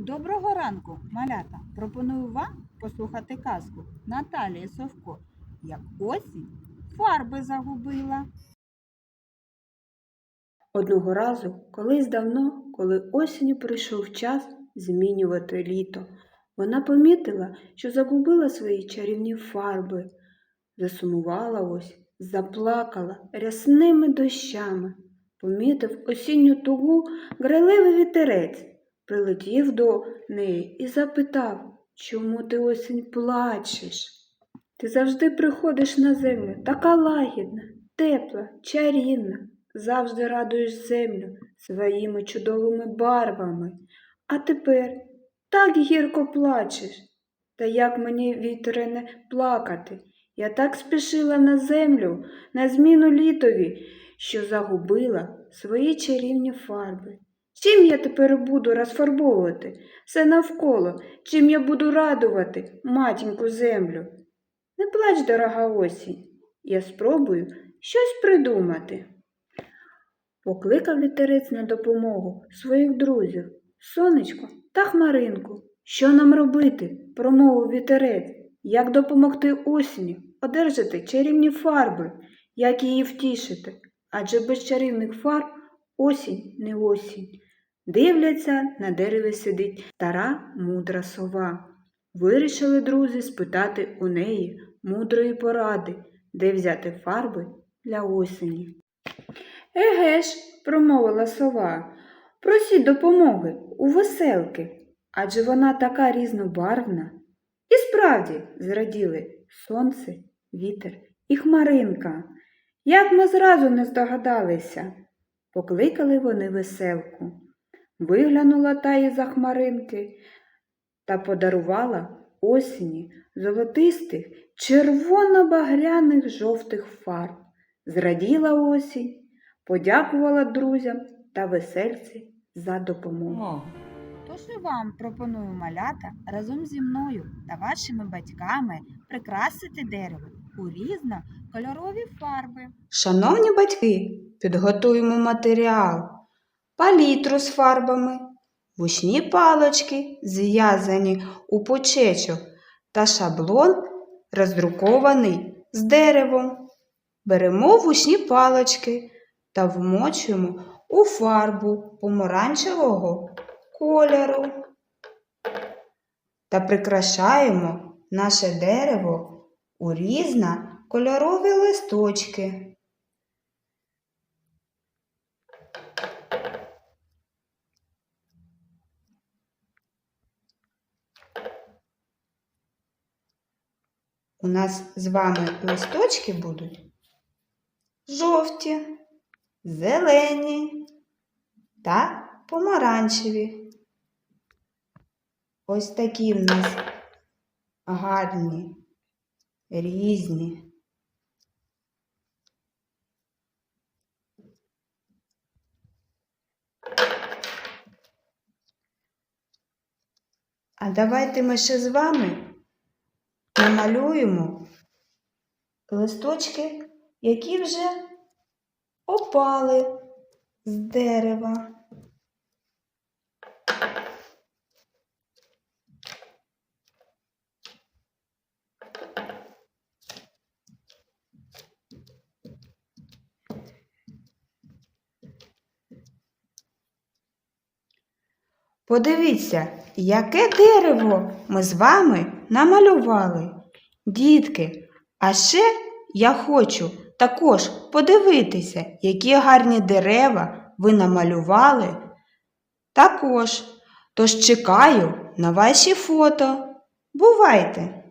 Доброго ранку, малята! Пропоную вам послухати казку Наталії Совко, як осінь фарби загубила. Одного разу, колись давно, коли осінню прийшов час змінювати літо, вона помітила, що загубила свої чарівні фарби, засумувала ось, заплакала рясними дощами, помітив осінню тугу грайливий вітерець, прилетів до неї і запитав, чому ти осінь плачеш? Ти завжди приходиш на землю, така лагідна, тепла, чарівна, завжди радуєш землю своїми чудовими барвами. А тепер так гірко плачеш. Та як мені, вітере, не плакати? Я так спішила на землю, на зміну літові, що загубила свої чарівні фарби. Чим я тепер буду розфарбовувати все навколо, чим я буду радувати матінку землю? Не плач, дорога осінь, я спробую щось придумати. Покликав вітерець на допомогу своїх друзів, сонечко та хмаринку. Що нам робити? промовив вітерець. Як допомогти осені одержати чарівні фарби, як її втішити? Адже без чарівних фарб осінь не осінь. Дивляться, на дереві сидить стара мудра сова. Вирішили друзі спитати у неї мудрої поради, де взяти фарби для осені. Еге ж, промовила сова, просіть допомоги у веселки, адже вона така різнобарвна. І справді зраділи сонце, вітер і хмаринка. Як ми зразу не здогадалися, покликали вони веселку. Виглянула та із за хмаринки та подарувала осені золотистих, червоно-багряних жовтих фарб. Зраділа осінь, подякувала друзям та весельці за допомогу. Тож і вам пропоную малята разом зі мною та вашими батьками прикрасити дерево у різнокольорові фарби. Шановні батьки, підготуємо матеріал, палітру з фарбами, вушні палочки, зв'язані у почечок та шаблон, роздрукований з деревом. Беремо вушні палочки та вмочуємо у фарбу помаранчевого кольору та прикрашаємо наше дерево у різнокольорові листочки. У нас з вами листочки будуть жовті, зелені та помаранчеві. Ось такі в нас гарні, різні. А давайте ми ще з вами намалюємо листочки, які вже опали з дерева. Подивіться, яке дерево ми з вами намалювали. Дітки, а ще я хочу також подивитися, які гарні дерева ви намалювали. Також. Тож чекаю на ваші фото. Бувайте!